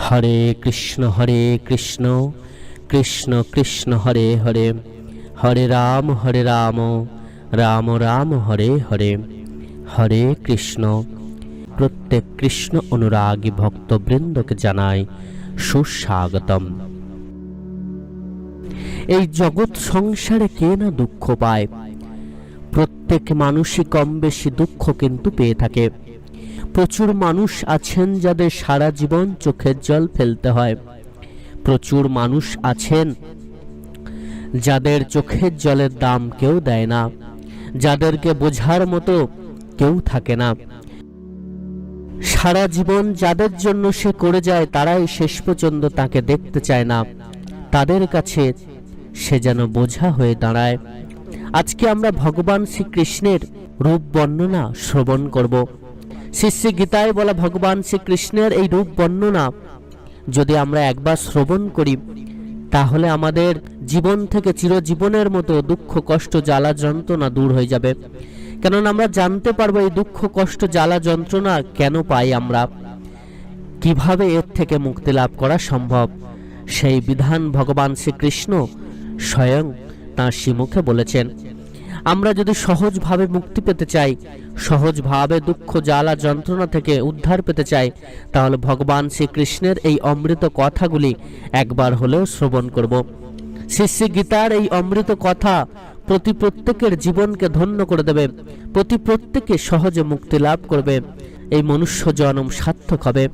হরে কৃষ্ণ হরে কৃষ্ণ কৃষ্ণ কৃষ্ণ, হরে হরে। হরে রাম হরে রাম রাম রাম, হরে হরে। হরে কৃষ্ণ। প্রত্যেক কৃষ্ণ অনুরাগী ভক্তবৃন্দকে জানাই সুস্বাগতম। এই জগৎ সংসারে কে না দুঃখ পায়? প্রত্যেক মানুষই কম বেশি দুঃখ কিন্তু পেয়ে থাকে। প্রচুর মানুষ আছেন যাদের সারা জীবন চোখের জল ফেলতে হয়। প্রচুর মানুষ আছেন যাদের চোখের জলের দাম কেউ দেয় না, যাদেরকে বোঝার মতো কেউ থাকে না। সারা জীবন যাদের জন্য সে করে যায়, তারাই শেষ পর্যন্ত তাকে দেখতে চায় না। তাদের কাছে সে যেন বোঝা হয়ে দাঁড়ায়। আজকে আমরা ভগবান শ্রীকৃষ্ণের রূপ বর্ণনা শ্রবণ করব। শ্রী গীতায় বলা ভগবান শ্রীকৃষ্ণের এই রূপ বর্ণনা। যদি আমরা একবার শ্রবণ করি, তাহলে আমাদের জীবন থেকে চিরজীবনের মতো দুঃখ, কষ্ট, জ্বালা, যন্ত্রণা দূর হয়ে যাবে। কেননা আমরা জানতে পারব এই দুঃখ, কষ্ট, জ্বালা, যন্ত্রণা কেন পাই আমরা? কীভাবে এর থেকে মুক্তি লাভ করা সম্ভব? সেই বিধান ভগবান শ্রীকৃষ্ণ স্বয়ং তাঁর শ্রীমুখে বলেছেন। আমরা যদি সহজভাবে মুক্তি পেতে চাই, সহজভাবে দুঃখ, জ্বালা, যন্ত্রণা থেকে উদ্ধার পেতে চাই, তাহলে ভগবান শ্রীকৃষ্ণের এই অমৃত কথাগুলি একবার হলেও শ্রবণ করব। শ্রী গীতার এই অমৃত কথা প্রতি প্রত্যেকের জীবনকে ধন্য করে দেবে, প্রতি প্রত্যেকে সহজে মুক্তি লাভ করবে, এই মনুষ্য জন্ম সার্থক হবে।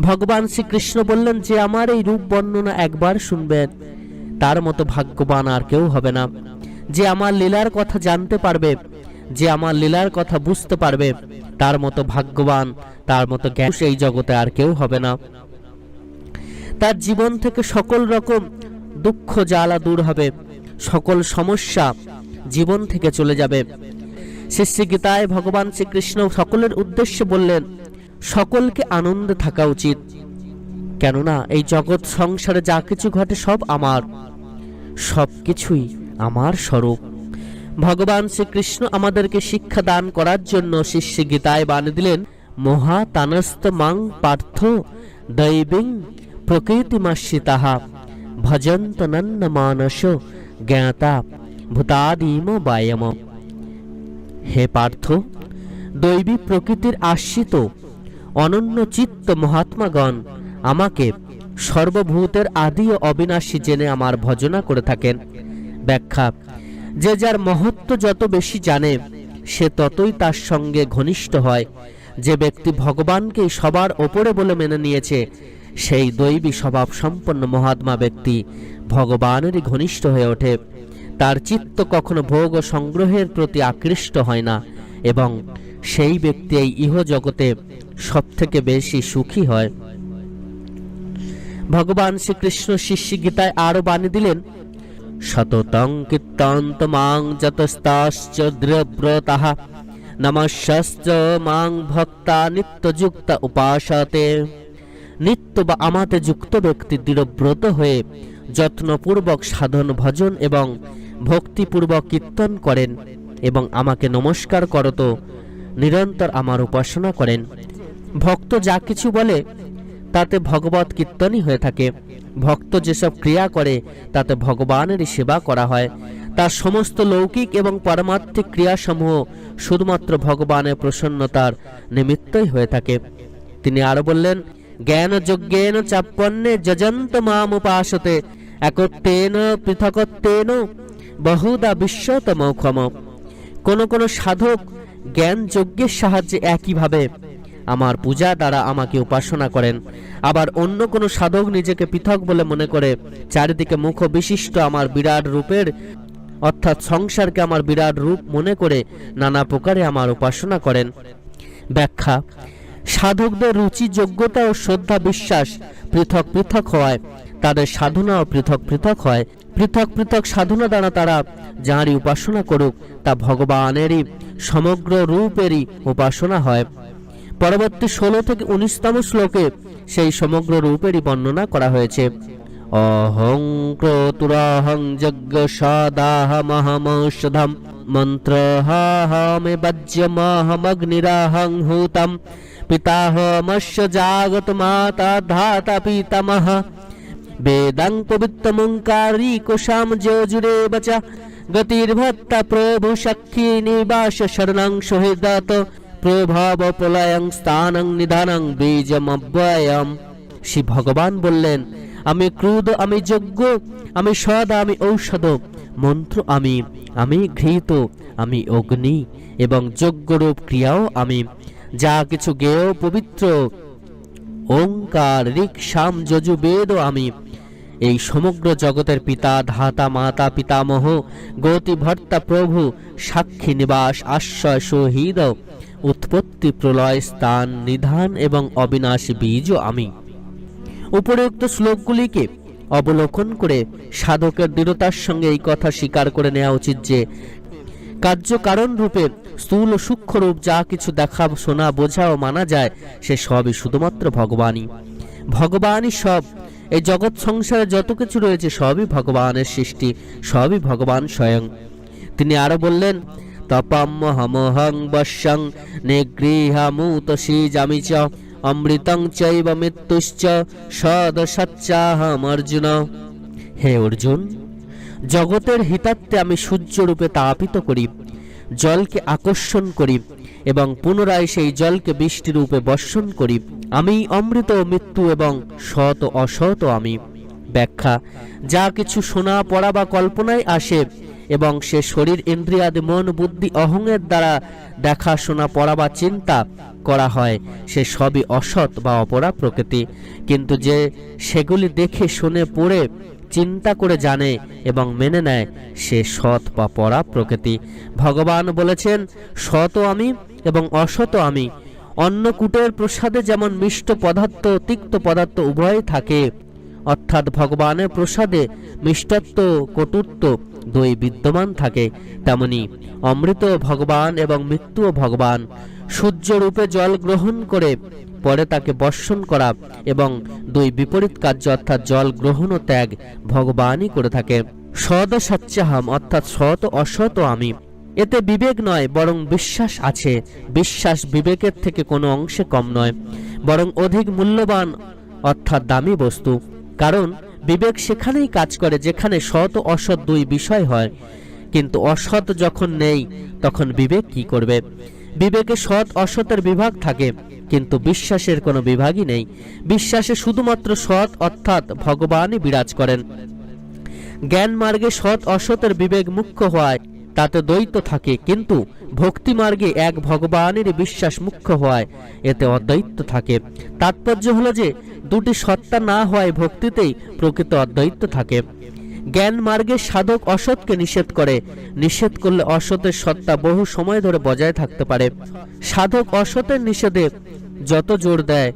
ভগবান শ্রীকৃষ্ণ বললেন যে, আমার এই রূপ বর্ণনা একবার শুনবেন তার মতো ভাগ্যবান আর কেউ হবে না। যে আমার লীলার কথা জানতে পারবে, যে আমার লীলার কথা বুঝতে পারবে, তার মতো ভাগ্যবান, তার মতো জ্ঞান এই জগতে আর কেউ হবে না। তার জীবন থেকে সকল রকম দুঃখ, জ্বালা দূর হবে, সকল সমস্যা জীবন থেকে চলে যাবে। শ্রী গীতায় ভগবান শ্রীকৃষ্ণ সকলের উদ্দেশ্যে বললেন, সকলকে আনন্দে থাকা উচিত। কেননা এই জগৎ সংসারে যা কিছু ঘটে সব আমার। সব কিছুই আমার স্বরূপ। ভগবান শ্রীকৃষ্ণ আমাদেরকে শিক্ষা দান করার জন্য শিষ্য গীতায় বানিয়ে দিলেন, মহা তানস্ত মাং পার্থ দৈবিং প্রকৃতিমাশ্রিতাহা ভজন্ত নন্ন মানস জ্ঞাতা ভূতাদিম বায়ম। হে পার্থ, দৈবী প্রকৃতির আশ্রিত অনন্য চিত্ত মহাত্মাগণ আমাকে সর্বভূতের আদি ও অবিনাশী জেনে আমার ভজনা করে থাকেন। ব্যাখ্যা। যে যার মহত্ব যত বেশি জানে, সে ততই তার সঙ্গে ঘনিষ্ঠ হয়। যে ব্যক্তি ভগবানকে সবার ওপরে বলে মেনে নিয়েছে, সেই দৈবী স্বভাব সম্পন্ন মহাত্মা ব্যক্তি ভগবানেরই ঘনিষ্ঠ হয়ে ওঠে। তার চিত্ত কখনো ভোগ ও সংগ্রহের প্রতি আকৃষ্ট হয় না এবং সেই ব্যক্তি এই ইহ জগতে সব থেকে বেশি সুখী হয়। ভগবান শ্রীকৃষ্ণ শিষ্য গীতায় আরও বাণী দিলেন শততং কীর্তন্ত মাং যতস্তাশ্চ দৃঢ়ব্রতাহ নমস্য মাং ভক্তা নিত্যযুক্ত উপাসতে নিত্য বা আমাতে যুক্ত ব্যক্তি দৃঢ়ব্রত হয়ে যত্নপূর্বক সাধন, ভজন এবং ভক্তিপূর্বক কীর্তন করেন এবং আমাকে নমস্কার করত, নিরন্তর আমার উপাসনা করেন। ভক্ত যা কিছু বলে তাতে ভগবত কীর্তনই হয়ে থাকে। ভক্ত যেসব ক্রিয়া করে, তাতে ভগবানেরই সেবা করা হয়। তার সমস্ত লৌকিক এবং পারমার্থিক ক্রিয়াসমূহ শুধুমাত্র ভগবানের প্রসন্নতার নিমিত্তই হয়ে থাকে। তিনি আরও বললেন, জ্ঞান যজ্ঞেন চাপন্নে যজন্ত মাম উপাসতে একত্বেন পৃথকত্বেন বহুদা বিশ্বতম ক্ষম কোন কোন সাধক জ্ঞান যজ্ঞের সাহায্যে একইভাবে আমার পূজা দ্বারা আমাকে উপাসনা করেন। আবার অন্য কোনো সাধক নিজেকে পৃথক বলে মনে করে, চারিদিকে মুখ বিশিষ্ট আমার বিরাট রূপের, অর্থাৎ সংসারকে আমার বিরাট রূপ মনে করে নানা প্রকারে আমার উপাসনা করেন। ব্যাখ্যা, সাধকদের রুচি, যোগ্যতা ও শ্রদ্ধা বিশ্বাস পৃথক পৃথক হওয়ায়, তাদের সাধনাও পৃথক পৃথক হয়। পৃথক পৃথক সাধনা দ্বারা তারা যাঁরই উপাসনা করুক, তা ভগবানেরই সমগ্র রূপেরই উপাসনা হয়। পরবর্তী ষোলো থেকে উনিশতম শ্লোকে সেই সমগ্র রূপেরই বর্ণনা করা হয়েছে। অহং ক্রতুরাহং যজ্ঞ সদাহমহমৌষধম মন্ত্রহাহমে বজ্যমহমগ্নিরাহং হুতম পিতাহমস্য জাগত মাতা ধাতা পিতামহ। বেদাং পবিত্রমঙ্কারী কোশাম জুড়ে বচা গতির্ভত্তা প্রভু সাক্ষী নিবাস শরণং সহিদাত প্রভাব প্রলয়ং স্থানং নিধানং বীজমব্যয়ম শ্রী ভগবান বললেন, আমি ক্রুদ আমি যজ্ঞ, আমি সদ, আমি ঔষধ, মন্ত্র আমি আমি ঘৃত, আমি অগ্নি, এবং যজ্ঞরূপ ক্রিয়াও আমি। যা কিছু গেয় পবিত্র, ওঙ্কার ঋক শাম যজু বেদ আমি। এই সমগ্র জগতের পিতা, ধাতা, মাতা, পিতামহ গতি ভর্তা প্রভু, সাক্ষী, নিবাস, আশ্রয় শহীদ উৎপত্তি, প্রলয়, স্থান, নিধান এবং অবিনাশী বীজও আমি। উপরোক্ত শ্লোকগুলিকে অবলোকন করে সাধকের দৃঢ়তার সঙ্গে এই কথা স্বীকার করে নেওয়া উচিত যে, কার্যকারণ রূপে স্থূল সূক্ষ্ম রূপ যা কিছু দেখা, শোনা, বোঝা ও মানা যায়, সে সবই শুধুমাত্র ভগবানই। ভগবানই সব। এই জগৎ সংসারে যত কিছু রয়েছে সবই ভগবানের সৃষ্টি, সবই ভগবান স্বয়ং। তিনি আরও বললেন তপম্মহমহং বশ্যং নিগৃহামুতসী জামি চ অমৃতং চৈব মৃত্যুশ্চ সদ সচ্চাহম অর্জুন হে অর্জুন, জগতের হিতাত্তে আমি সূর্যরূপে তাপিত করি, জলকে আকর্ষণ করি এবং পুনরায় সেই জলকে বৃষ্টিরূপে বর্ষণ করি। আমি অমৃত মৃত্যু এবং সৎ অসৎ আমি। ব্যাখ্যা, যা কিছু শোনা পড়া বা কল্পনায় আসে এবং সে শরীর, ইন্দ্রিয়াদি, মন, বুদ্ধি, অহংয়ের দ্বারা দেখা শোনা পড়া বা চিন্তা করা হয়। সে সবই অসৎ বা অপরা প্রকৃতি। কিন্তু যে সেগুলি দেখে, শুনে, পড়ে, চিন্তা করে জানে এবং মেনে নেয়, সে সৎ বা পরা প্রকৃতি। ভগবান বলেছেন, সৎ আমি এবং অসৎ আমি। অন্য অন্নকূটের প্রসাদে যেমন মিষ্ট পদার্থ, তিক্ত পদার্থ উভয় থাকে অর্থাৎ ভগবানের প্রসাদে মিষ্টত্ব, কটুত্ব দুই বিদ্যমান থাকে। তেমনি অমৃত ভগবান এবং মৃত্যুও ভগবান সূর্যরূপে জল গ্রহণ করে, পরে তাকে বর্ষণ করা এবং দুই বিপরীত কার্য অর্থাৎ জল গ্রহণ ও ত্যাগ ভগবানই করে থাকে। সদ সচ্চাহাম অর্থাৎ সৎ অসৎ আমি। এতে বিবেক নয়, বরং বিশ্বাস আছে। বিশ্বাস বিবেকের থেকে কোনো অংশে কম নয়, বরং অধিক মূল্যবান অর্থাৎ দামি বস্তু। কারণ বিবেক সেখানেই কাজ করে যেখানে সৎ ও অসৎ দুই বিষয় হয়। কিন্তু অসৎ যখন নেই, তখন বিবেক কি করবে? বিবেকে সৎ অসতের বিভাগ থাকে, কিন্তু বিশ্বাসের কোনো বিভাগই নেই। বিশ্বাসে শুধুমাত্র সৎ অর্থাৎ ভগবানই বিরাজ করেন। জ্ঞান মার্গে সৎ অসতের বিবেক মুখ্য হওয়ায় তাতে দ্বৈত থাকে, কিন্তু ভক্তি মার্গে এক ভগবানের বিশ্বাস মুখ্য হওয়ায় এতে অদ্বৈত থাকে। তাৎপর্য হলো যে, দুটি সত্তা না হওয়ায় ভক্তিতেই প্রকৃত অদ্বৈত থাকে। জ্ঞান মার্গে সাধক অসৎকে নিষেধ করে, নিষেধ করলে অসতের সত্তা বহু সময় ধরে বজায় থাকতে পারে। সাধক অসতের নিষেধে যত জোর দেয়,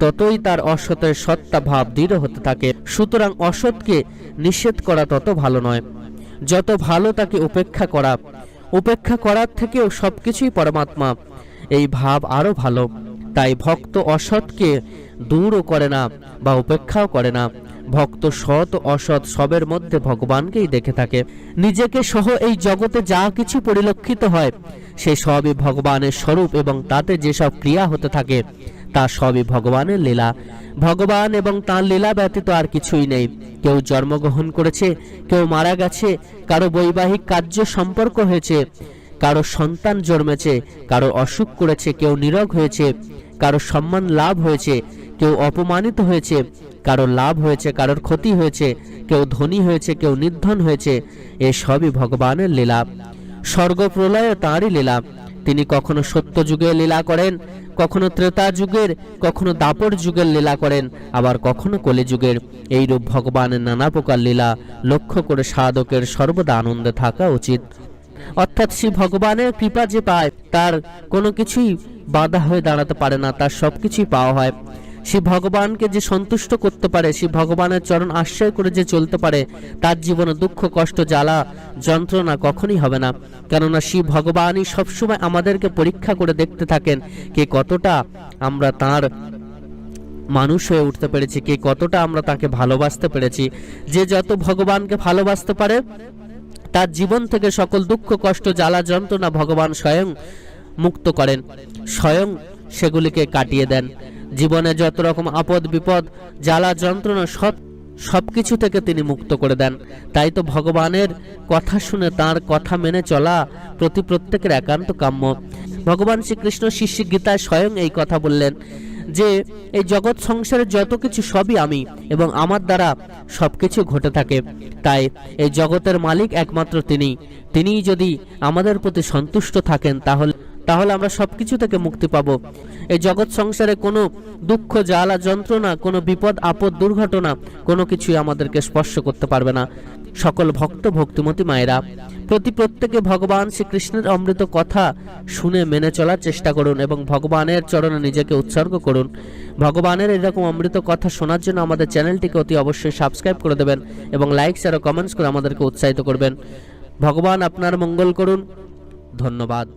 ততই তার অসতের সত্তা ভাব দৃঢ় হতে থাকে। সুতরাং অসৎকে নিষেধ করা তত ভালো নয়। যত ভালো তাকে উপেক্ষা করা। উপেক্ষা করার থেকেও সবকিছুই পরমাত্মা। এই ভাব আরও ভালো। তাই ভক্ত অসৎকে দূরও করে না বা উপেক্ষাও করে না। ভক্ত সৎ অসৎ সবের মধ্যে ভগবানকেই দেখে থাকে। নিজেকে সহ এই জগতে যা কিছু পরিলক্ষিত হয়, সে সবই ভগবানের স্বরূপ এবং তাতে যেসব ক্রিয়া হতে থাকে তা সবই ভগবানের লীলা। ভগবান এবং তার লীলা ব্যতীত আর কিছুই নেই। কেউ জন্মগ্রহণ করেছে, কেউ মারা গেছে, কারও বৈবাহিক কার্য সম্পর্ক হয়েছে, কারও সন্তান জন্মেছে, কারও অসুখ করেছে, কেউ নিরোগ হয়েছে, কারও সম্মান লাভ হয়েছে, কেউ অপমানিত হয়েছে কারোর লাভ হয়েছে, কারোর ক্ষতি হয়েছে, কেউ ধনী হয়েছে, কেউ নির্ধন হয়েছে, এ সবই ভগবানের লীলা। স্বর্গ প্রলয় তাঁরই লীলা। তিনি কখনো সত্য যুগে লীলা করেন কখনো ত্রেতা যুগের, কখনো দাপর যুগের লীলা করেন, আবার কখনো কলি যুগের এইরূপ ভগবানের নানা প্রকার লীলা লক্ষ্য করে সাধকের সর্বদা আনন্দে থাকা উচিত। অর্থাৎ সে ভগবানের কৃপা যে পায়, তার কোনো কিছুই বাধা হয়ে দাঁড়াতে পারে না, তার সব কিছুই পাওয়া হয়। সে ভগবানকে যে সন্তুষ্ট করতে পারে, সে ভগবানের চরণ আশ্রয় করে যে চলতে পারে, তার জীবনে দুঃখ, কষ্ট, জ্বালা, যন্ত্রণা কখনই হবে না। কেননা সে ভগবানই সবসময় আমাদেরকে পরীক্ষা করে দেখতে থাকেন কে কতটা আমরা তার মানুষ হয়ে উঠতে পেরেছি, কে কতটা আমরা তাকে ভালোবাসতে পেরেছি। যে যত ভগবানকে ভালোবাসতে পারে, তার জীবন থেকে সকল দুঃখ, কষ্ট, জ্বালা, যন্ত্রণা ভগবান স্বয়ং মুক্ত করেন, স্বয়ং সেগুলিকে কাটিয়ে দেন। জীবনে যত রকম আপদ বিপদ, জ্বালা, যন্ত্রণা, সব সব কিছু থেকে তিনি মুক্ত করে দেন। তাই তো ভগবানের কথা শুনে তার কথা মেনে চলা প্রতি প্রত্যেকের একান্ত কাম্য। ভগবান শ্রীকৃষ্ণ শিষ্য গীতায় স্বয়ং এই কথা বললেন যে, এই জগৎ সংসারে যত কিছু সবই আমি এবং আমার দ্বারা সব কিছু ঘটে থাকে। তাই এই জগতের মালিক একমাত্র তিনি। তিনিই যদি আমাদের প্রতি সন্তুষ্ট থাকেন তাহলে তাহলে আমরা সব কিছু থেকে মুক্তি পাব। এই জগৎ সংসারে কোনো দুঃখ, জ্বালা, যন্ত্রণা, কোনো বিপদ, আপদ, দুর্ঘটনা কোনো কিছুই আমাদেরকে স্পর্শ করতে পারবে না। সকল ভক্ত, ভক্তিমতী মায়েরা, প্রতি প্রত্যেকে ভগবান শ্রীকৃষ্ণের অমৃত কথা শুনে মেনে চলার চেষ্টা করুন এবং ভগবানের চরণে নিজেকে উৎসর্গ করুন। ভগবানের এরকম অমৃত কথা শোনার জন্য আমাদের চ্যানেলটিকে অতি অবশ্যই সাবস্ক্রাইব করে দেবেন এবং লাইক শেয়ার ও কমেন্টস করে আমাদেরকে উৎসাহিত করবেন। ভগবান আপনার মঙ্গল করুন। ধন্যবাদ।